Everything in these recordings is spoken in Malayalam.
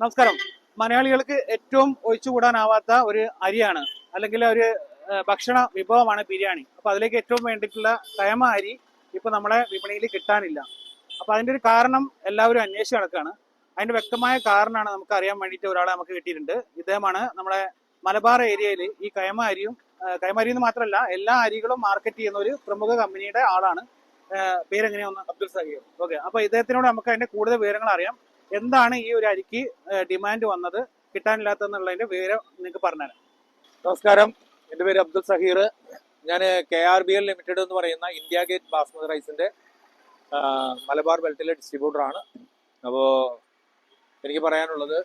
നമസ്കാരം. മലയാളികൾക്ക് ഏറ്റവും ഒഴിച്ചുകൂടാനാവാത്ത ഒരു അരിയാണ് അല്ലെങ്കിൽ ഒരു ഭക്ഷണ വിഭവമാണ് ബിരിയാണി. അപ്പൊ അതിലേക്ക് ഏറ്റവും വേണ്ടിയിട്ടുള്ള കയമ അരി ഇപ്പൊ നമ്മളെ വിപണിയിൽ കിട്ടാനില്ല. അപ്പൊ അതിന്റെ ഒരു കാരണം എല്ലാവരും അന്വേഷിച്ച് നടക്കുകയാണ് അതിന്റെ വ്യക്തമായ കാരണമാണ് നമുക്ക് അറിയാൻ വേണ്ടിയിട്ട് ഒരാളെ നമുക്ക് കിട്ടിയിട്ടുണ്ട്. ഇദ്ദേഹമാണ് നമ്മുടെ മലബാർ ഏരിയയിൽ ഈ കയമ അരിയും കയമ അരി എന്ന് മാത്രമല്ല എല്ലാ അരികളും മാർക്കറ്റ് ചെയ്യുന്ന ഒരു പ്രമുഖ കമ്പനിയുടെ ആളാണ്. പേരെങ്ങനെയാ ഒന്ന്? അബ്ദുൽ സഹീർ. ഓക്കെ. അപ്പൊ ഇദ്ദേഹത്തിനോട് നമുക്ക് അതിന്റെ കൂടുതൽ വിവരങ്ങൾ അറിയാം. എന്താണ് ഈ ഒരു അരിക്ക് ഡിമാൻഡ് വന്നത് കിട്ടാനില്ലാത്തതെന്നുള്ളതിന്റെ വിവരം നിങ്ങൾക്ക് പറഞ്ഞുതരാം. നമസ്കാരം. എന്റെ പേര് അബ്ദുൽ സഹീർ. ഞാൻ K R B L limited എന്ന് പറയുന്ന ഇന്ത്യ ഗേറ്റ് ബാസ്മതി റൈസിന്റെ മലബാർ ബെൽറ്റിലെ ഡിസ്ട്രിബ്യൂട്ടറാണ്. അപ്പോൾ എനിക്ക് പറയാനുള്ളത്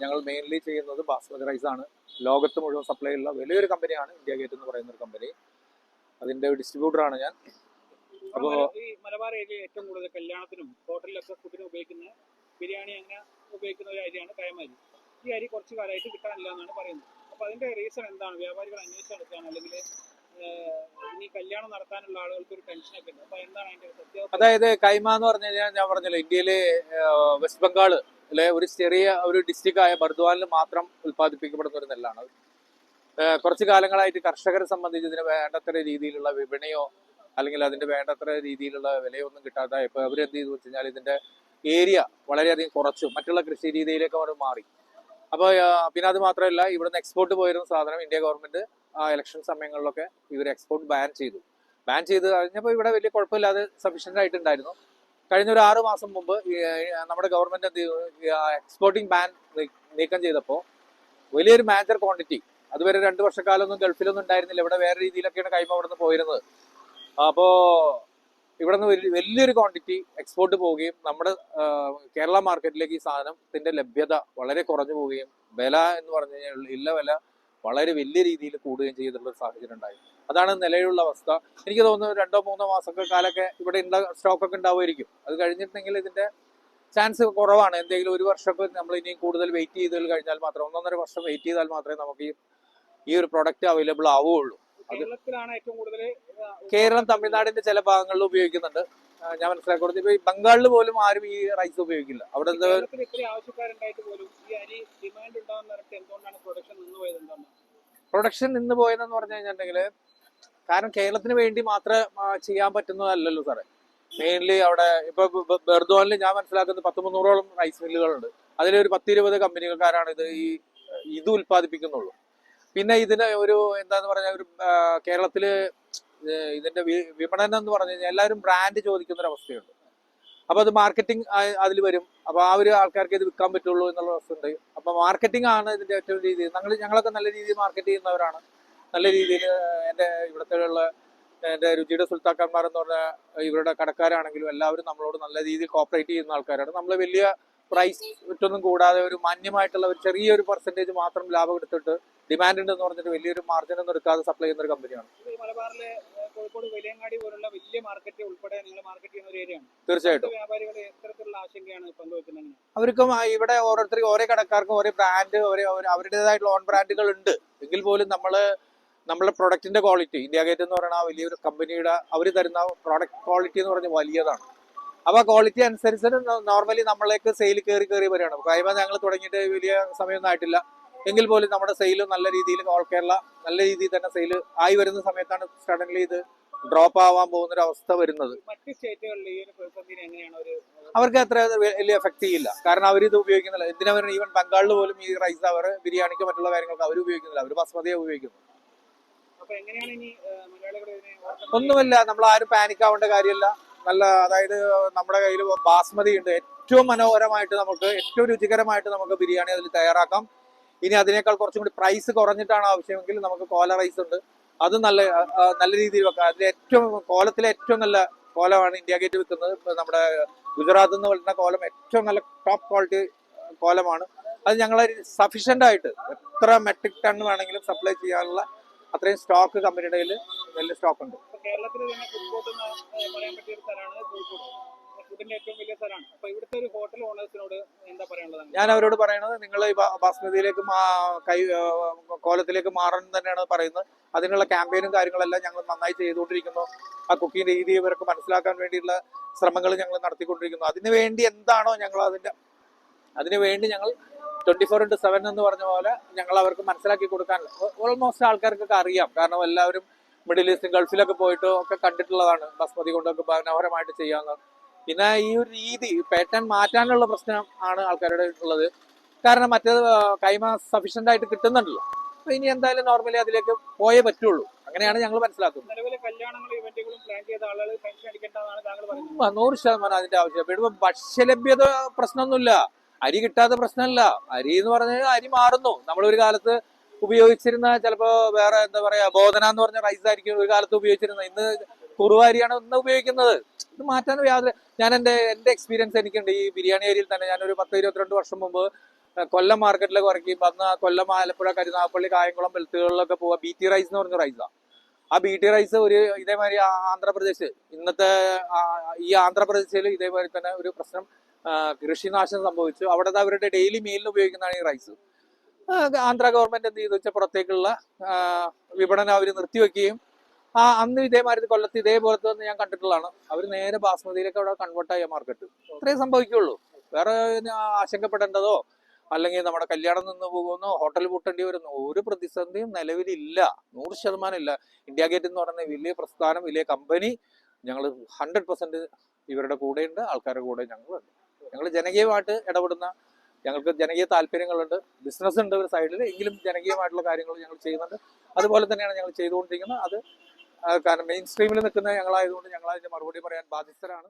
ഞങ്ങൾ മെയിൻലി ചെയ്യുന്നത് ബാസ്മതി റൈസാണ്. ലോകത്ത് മുഴുവൻ സപ്ലൈ ഉള്ള വലിയൊരു കമ്പനിയാണ് ഇന്ത്യ ഗേറ്റ് എന്ന് പറയുന്ന ഒരു കമ്പനി അതിന്റെ ഡിസ്ട്രിബ്യൂട്ടറാണ് ഞാൻ. അപ്പോൾ ഈ മലബാർ ഏരിയ ഏറ്റവും കൂടുതൽ കല്യാണത്തിനും ഹോട്ടലിലൊക്കെ ഫുഡിനും ഉപയോഗിക്കുന്ന ബിരിയാണി അങ്ങനെ ഉപയോഗിക്കുന്ന ഒരു അരിയാണ് കയമരി ഈ അരി കുറച്ച് കാലമായിട്ട് കിട്ടാനില്ല എന്നാണ് പറയുന്നത്. അപ്പൊ അതിന്റെ റീസൺ എന്താണ്? വ്യാപാരികൾ അന്വേഷിച്ചു നടക്കുകയാണ് അല്ലെങ്കിൽ ഇനി കല്യാണം നടത്താനുള്ള ആളുകൾക്ക് ഒരു ടെൻഷനൊക്കെ ഉണ്ട്. അപ്പൊ എന്താണ് അതിന്റെ സത്യം അതായത് കൈമ എന്ന് പറഞ്ഞു കഴിഞ്ഞാൽ ഞാൻ പറഞ്ഞല്ലോ ഇന്ത്യയിലെ വെസ്റ്റ് ബംഗാളിലെ ഒരു ചെറിയ ഒരു ഡിസ്ട്രിക്റ്റ് ആയ ബർദ്വാനിൽ മാത്രം ഉത്പാദിപ്പിക്കപ്പെടുന്ന ഒരു നെല്ലാണ് കുറച്ചു കാലങ്ങളായിട്ട് കർഷകരെ സംബന്ധിച്ച് ഇതിന് വേണ്ടത്ര രീതിയിലുള്ള വിപണിയോ അല്ലെങ്കിൽ അതിന്റെ വേണ്ടത്ര രീതിയിലുള്ള വിലയോ ഒന്നും കിട്ടാത്ത ഇപ്പൊ അവരെന്ത് ചെയ്തു വെച്ച് കഴിഞ്ഞാൽ ഇതിന്റെ ഏരിയ വളരെയധികം കുറച്ചു. മറ്റുള്ള കൃഷി രീതിയിലേക്ക് അവർ മാറി. അപ്പോൾ പിന്നെ അത് മാത്രമല്ല ഇവിടുന്ന് എക്സ്പോർട്ട് പോയിരുന്ന സാധനം ഇന്ത്യ ഗവൺമെന്റ് ആ ഇലക്ഷൻ സമയങ്ങളിലൊക്കെ ഇവർ എക്സ്പോർട്ട് ബാൻ ചെയ്തു. ബാൻ ചെയ്ത് കഴിഞ്ഞപ്പോൾ ഇവിടെ വലിയ കുഴപ്പമില്ലാതെ സഫീഷ്യന്റ് ആയിട്ടുണ്ടായിരുന്നു. കഴിഞ്ഞ ഒരു ആറ് മാസം മുമ്പ് നമ്മുടെ ഗവൺമെന്റ് എന്ത് എക്സ്പോർട്ടിംഗ് ബാൻ നീക്കം ചെയ്തപ്പോൾ വലിയൊരു മാജർ ക്വാണ്ടിറ്റി അതുവരെ രണ്ട് വർഷക്കാലമൊന്നും ഗൾഫിലൊന്നും ഉണ്ടായിരുന്നില്ല. ഇവിടെ വേറെ രീതിയിലൊക്കെയാണ് കൈമ അവിടെ നിന്ന് പോയിരുന്നത്. അപ്പോൾ ഇവിടെ നിന്ന് വലിയൊരു ക്വാണ്ടിറ്റി എക്സ്പോർട്ട് പോവുകയും നമ്മുടെ കേരള മാർക്കറ്റിലേക്ക് ഈ സാധനത്തിന്റെ ലഭ്യത വളരെ കുറഞ്ഞു പോവുകയും വില എന്ന് പറഞ്ഞു കഴിഞ്ഞാൽ ഇല്ല വില വളരെ വലിയ രീതിയിൽ കൂടുകയും ചെയ്തിട്ടുള്ള ഒരു സാഹചര്യം ഉണ്ടായി. അതാണ് നിലവിലുള്ള അവസ്ഥ. എനിക്ക് തോന്നുന്നു രണ്ടോ മൂന്നോ മാസമൊക്കെ കാലൊക്കെ ഇവിടെ ഉണ്ട സ്റ്റോക്ക് ഒക്കെ ഉണ്ടാവുമായിരിക്കും. അത് കഴിഞ്ഞിട്ടുണ്ടെങ്കിൽ ഇതിന്റെ ചാൻസ് കുറവാണ്. എന്തെങ്കിലും ഒരു വർഷമൊക്കെ നമ്മൾ ഇനിയും കൂടുതൽ വെയിറ്റ് ചെയ്ത് കഴിഞ്ഞാൽ മാത്രം ഒന്നൊന്നര വർഷം വെയിറ്റ് ചെയ്താൽ മാത്രമേ നമുക്ക് ഈ ഒരു പ്രൊഡക്റ്റ് അവൈലബിൾ ആവുകയുള്ളൂ. കേരളത്തിലാണ് ഏറ്റവും കൂടുതൽ കേരളം തമിഴ്നാടിന്റെ ചില ഭാഗങ്ങളിൽ ഉപയോഗിക്കുന്നുണ്ട്. ഞാൻ മനസ്സിലാക്കി കൊടുത്തു ഇപ്പൊ ബംഗാളിൽ പോലും ആരും ഈ റൈസ് ഉപയോഗിക്കില്ല. അവിടെ പ്രൊഡക്ഷൻ നിന്ന് പോയതെന്ന് പറഞ്ഞു കഴിഞ്ഞിട്ടുണ്ടെങ്കിൽ കാരണം കേരളത്തിന് വേണ്ടി മാത്രം ചെയ്യാൻ പറ്റുന്നതല്ലല്ലോ സാറേ. മെയിൻലി അവിടെ ഇപ്പൊ ബെർദ്വാനിൽ ബെർദോനിൽ ഞാൻ മനസ്സിലാക്കുന്നത് പത്ത് മുന്നൂറോളം റൈസ് മില്ലുകളുണ്ട് അതിലൊരു പത്തിരുപത് കമ്പനികൾക്കാരാണ് ഇത് ഈ ഇത് ഉൽപ്പാദിപ്പിക്കുന്നുള്ളൂ. പിന്നെ ഇതിന് ഒരു എന്താന്ന് പറഞ്ഞാൽ ഒരു കേരളത്തിൽ ഇതിന്റെ വിപണനം എന്ന് പറഞ്ഞു കഴിഞ്ഞാൽ എല്ലാവരും ബ്രാൻഡ് ചോദിക്കുന്ന ഒരു അവസ്ഥയുണ്ട് അപ്പൊ അത് മാർക്കറ്റിംഗ് അതിൽ വരും. അപ്പൊ ആ ഒരു ആൾക്കാർക്ക് ഇത് വിൽക്കാൻ പറ്റുള്ളൂ എന്നുള്ള അവസ്ഥയുണ്ട്. അപ്പൊ മാർക്കറ്റിംഗ് ആണ് ഇതിന്റെ ഏറ്റവും രീതി. ഞങ്ങൾ ഞങ്ങളൊക്കെ നല്ല രീതിയിൽ മാർക്കറ്റ് ചെയ്യുന്നവരാണ്. നല്ല രീതിയിൽ എന്റെ ഇവിടുത്തെ ഉള്ള എന്റെ രുചിയുടെ സുൽത്താക്കന്മാർ എന്ന് പറഞ്ഞ ഇവരുടെ കടക്കാരാണെങ്കിലും എല്ലാവരും നമ്മളോട് നല്ല രീതിയിൽ കോപ്പറേറ്റ് ചെയ്യുന്ന ആൾക്കാരാണ്. നമ്മൾ വലിയ പ്രൈസ് ഒറ്റൊന്നും കൂടാതെ ഒരു മാന്യമായിട്ടുള്ള ഒരു ചെറിയൊരു പെർസെന്റേജ് മാത്രം ലാഭം എടുത്തിട്ട് ഡിമാൻഡ് ഉണ്ടെന്ന് പറഞ്ഞിട്ട് വലിയൊരു മാർജിൻ ഒന്നും എടുക്കാതെ സപ്ലൈ ചെയ്യുന്ന ഒരു കമ്പനിയാണ് മലബാറിലെ കോഴിക്കോട് വലിയങ്ങാടി പോലുള്ള വലിയ മാർക്കറ്റ് ഉൾപ്പെടെ നിങ്ങൾ മാർക്കറ്റ് ചെയ്യുന്ന ഒരു ഏരിയയാണ് തീർച്ചയായിട്ടും. വ്യാപാരികൾ എത്തരത്തിലുള്ള ആശങ്കയാണ് പങ്കുവെക്കുന്നത് അവർക്കും ഇവിടെ ഓരോരുത്തർക്കും ഓരോ കടക്കാർക്കും ഓരോ ബ്രാൻഡ് ഓരോ അവരുടേതായിട്ടുള്ള ഓൺ ബ്രാൻഡുകൾ ഉണ്ട്. എങ്കിൽ പോലും നമ്മൾ നമ്മുടെ പ്രൊഡക്റ്റിന്റെ ക്വാളിറ്റി ഇന്ത്യ ഗേറ്റ് എന്ന് പറയുന്ന വലിയൊരു കമ്പനിയുടെ അവർ തരുന്ന പ്രോഡക്റ്റ് ക്വാളിറ്റി എന്ന് പറഞ്ഞാൽ വലിയതാണ്. അപ്പോൾ ആ ക്വാളിറ്റി അനുസരിച്ച് നോർമലി നമ്മളേക്ക് സെയിൽ കയറി കയറി വരികയാണ്. കഴിയുമ്പോൾ ഞങ്ങൾ തുടങ്ങിയിട്ട് വലിയ സമയമൊന്നും ആയിട്ടില്ല. എങ്കിൽ പോലും നമ്മുടെ സെയിൽ നല്ല രീതിയിൽ ഓൾ കേരള നല്ല രീതിയിൽ തന്നെ സെയിൽ ആയി വരുന്ന സമയത്താണ് സഡൻലി ഇത് ഡ്രോപ്പ് ആവാൻ പോകുന്ന ഒരു അവസ്ഥ വരുന്നത് അവർക്ക് അത്ര വലിയ എഫക്ട് ചെയ്യില്ല. കാരണം അവർ ഇത് ഉപയോഗിക്കുന്നില്ല. എന്തിനാ പറയുക ഈവൻ ബംഗാളിൽ പോലും ഈ റൈസ് അവർ ബിരിയാണിക്ക് മറ്റുള്ള കാര്യങ്ങൾക്ക് അവർ ഉപയോഗിക്കുന്നില്ല. അവർ ബസ്മതിയെ ഉപയോഗിക്കുന്നു ഒന്നുമില്ല നമ്മൾ ആരും പാനിക് ആവേണ്ട കാര്യമില്ല. നല്ല അതായത് നമ്മുടെ കയ്യിൽ ബാസ്മതി ഉണ്ട് ഏറ്റവും മനോഹരമായിട്ട് നമുക്ക് ഏറ്റവും രുചികരമായിട്ട് നമുക്ക് ബിരിയാണി അതിൽ തയ്യാറാക്കാം. ഇനി അതിനേക്കാൾ കുറച്ചും കൂടി പ്രൈസ് കുറഞ്ഞിട്ടാണ് ആവശ്യമെങ്കിൽ നമുക്ക് കോല റൈസ് ഉണ്ട്. അത് നല്ല നല്ല രീതിയിൽ വെക്കാം. അതിൽ ഏറ്റവും കോലത്തിലെ ഏറ്റവും നല്ല കോലമാണ് ഇന്ത്യ ഗേറ്റ് വിൽക്കുന്നത്. നമ്മുടെ ഗുജറാത്തിൽ നിന്ന് വരുന്ന കോലം ഏറ്റവും നല്ല ടോപ്പ് ക്വാളിറ്റി കോലമാണ്. അത് ഞങ്ങൾ സഫീഷ്യന്റ് ആയിട്ട് എത്ര മെട്രിക് ടൺ വേണമെങ്കിലും സപ്ലൈ ചെയ്യാനുള്ള അത്രയും സ്റ്റോക്ക് കമ്പനിയുടെ കയ്യിൽ വലിയ സ്റ്റോക്ക് ഉണ്ട്. കേരളത്തിൽ തന്നെ ഫുഡിന്റെ ഏറ്റവും വലിയ സ്ഥലമാണ്. അപ്പൊ ഇവിടുത്തെ ഒരു ഹോട്ടൽ ഓണേഴ്സിനോട് എന്താ പറയാനുള്ളത്? ഞാൻ അവരോട് പറയുന്നത് നിങ്ങൾ ഈ കൈ കോലത്തിലേക്ക് മാറണം തന്നെയാണ് പറയുന്നത്. അതിനുള്ള ക്യാമ്പയിനും കാര്യങ്ങളെല്ലാം ഞങ്ങൾ നന്നായി ചെയ്തുകൊണ്ടിരിക്കുന്നു. ആ കുക്കിംഗ് രീതി ഇവർക്ക് മനസ്സിലാക്കാൻ വേണ്ടിയുള്ള ശ്രമങ്ങൾ ഞങ്ങൾ നടത്തിക്കൊണ്ടിരിക്കുന്നു. അതിനുവേണ്ടി എന്താണോ ഞങ്ങൾ അതിന്റെ അതിനുവേണ്ടി ഞങ്ങൾ ട്വന്റി ഫോർ ഇന്റു സെവൻ എന്ന് പറഞ്ഞ പോലെ ഞങ്ങൾ അവർക്ക് മനസ്സിലാക്കി കൊടുക്കാൻ ഓൾമോസ്റ്റ് ആൾക്കാർക്കൊക്കെ അറിയാം. കാരണം എല്ലാവരും മിഡിൽ ഈസ്റ്റ് ഗൾഫിലൊക്കെ പോയിട്ട് ഒക്കെ കണ്ടിട്ടുള്ളതാണ് ബസ്മതി കൊണ്ടൊക്കെ മനോഹരമായിട്ട് ചെയ്യാവുന്ന പിന്നെ ഈ ഒരു രീതി പാറ്റേൺ മാറ്റാനുള്ള പ്രശ്നം ആണ് ആൾക്കാരുടെ ഉള്ളത്. കാരണം മറ്റേത് കൈമ സഫീഷ്യന്റ് ആയിട്ട് കിട്ടുന്നുണ്ടല്ലോ. അപ്പൊ ഇനി എന്തായാലും നോർമലി അതിലേക്ക് പോയേ പറ്റുള്ളൂ. അങ്ങനെയാണ് ഞങ്ങൾ മനസ്സിലാക്കുന്നത്. നൂറ് ശതമാനം അതിന്റെ ആവശ്യം. ഇവിടെ ഭക്ഷ്യലഭ്യത പ്രശ്നമൊന്നുമില്ല. അരി കിട്ടാത്ത പ്രശ്നമല്ല. അരി എന്ന് പറഞ്ഞാൽ അരി മാറുന്നു. നമ്മൾ ഒരു കാലത്ത് ഉപയോഗിച്ചിരുന്ന ചിലപ്പോ വേറെ എന്താ പറയാ ബോധന എന്ന് പറഞ്ഞ റൈസ് ആയിരിക്കും ഒരു കാലത്ത് ഉപയോഗിച്ചിരുന്ന ഇന്ന് കുറുവ അരിയാണ് ഇന്ന് ഉപയോഗിക്കുന്നത്. ഇത് മാറ്റാൻ യാതൊരു ഞാൻ എന്റെ എന്റെ എക്സ്പീരിയൻസ് എനിക്കുണ്ട്. ഈ ബിരിയാണി ഏരിയയിൽ തന്നെ ഞാനൊരു പത്ത് ഇരുപത്തിരണ്ട് വർഷം മുമ്പ് കൊല്ലം മാർക്കറ്റിലൊക്കെ ഇറക്കി വന്ന് കൊല്ലം ആലപ്പുഴ കരുനാഗപ്പള്ളി കായംകുളം വെളുത്തുകളിലൊക്കെ പോവാ. ബി ടി റൈസ് എന്ന് പറഞ്ഞ റൈസാണ് ആ. ബി ടി റൈസ് ഒരു ഇതേമാതിരി ആന്ധ്രാപ്രദേശ്. ഇന്നത്തെ ഈ ആന്ധ്രാപ്രദേശിൽ ഇതേമാതിരി തന്നെ ഒരു പ്രശ്നം കൃഷിനാശം സംഭവിച്ചു. അവിടെ അവരുടെ ഡെയിലി മീലിന് ഉപയോഗിക്കുന്നതാണ് ഈ റൈസ് ആന്ധ്ര ഗവൺമെന്റ് എന്ത് ചെയ്തു? വെച്ചാൽ പുറത്തേക്കുള്ള വിപണനം അവർ നിർത്തിവെക്കുകയും ആ അന്ന് ഇതേമാതിരി കൊല്ലത്ത് ഇതേപോലത്തെ ഞാൻ കണ്ടിട്ടുള്ളതാണ്. അവർ നേരെ ബാസ്മതിയിലേക്ക് അവിടെ കൺവേർട്ട് ആയ മാർക്കറ്റ് അത്രേ സംഭവിക്കുള്ളൂ. വേറെ ആശങ്കപ്പെടേണ്ടതോ അല്ലെങ്കിൽ നമ്മുടെ കല്യാണം നിന്ന് പോകുമെന്നോ ഹോട്ടൽ പൂട്ടേണ്ടി വരുന്നോ ഒരു പ്രതിസന്ധിയും നിലവിലില്ല. നൂറ് ശതമാനം ഇല്ല. ഇന്ത്യ ഗേറ്റ് എന്ന് പറയുന്ന വലിയ പ്രസ്ഥാനം വലിയ കമ്പനി ഞങ്ങൾ ഹൺഡ്രഡ് പെർസെന്റ് ഇവരുടെ കൂടെയുണ്ട് ആൾക്കാരുടെ കൂടെ ഞങ്ങളുണ്ട്. ഞങ്ങൾ ജനകീയമായിട്ട് ഇടപെടുന്ന ഞങ്ങൾക്ക് ജനകീയ താല്പര്യങ്ങളുണ്ട് ബിസിനസ് ഉണ്ട് ഒരു സൈഡിൽ എങ്കിലും ജനകീയമായിട്ടുള്ള കാര്യങ്ങൾ ഞങ്ങൾ ചെയ്യുന്നുണ്ട്. അതുപോലെ തന്നെയാണ് ഞങ്ങൾ ചെയ്തുകൊണ്ടിരിക്കുന്നത്. അത് കാരണം മെയിൻ സ്ട്രീമിൽ നിൽക്കുന്ന ഞങ്ങളായതുകൊണ്ട് ഞങ്ങൾ മറുപടി പറയാൻ ബാധ്യസ്ഥരാണ്.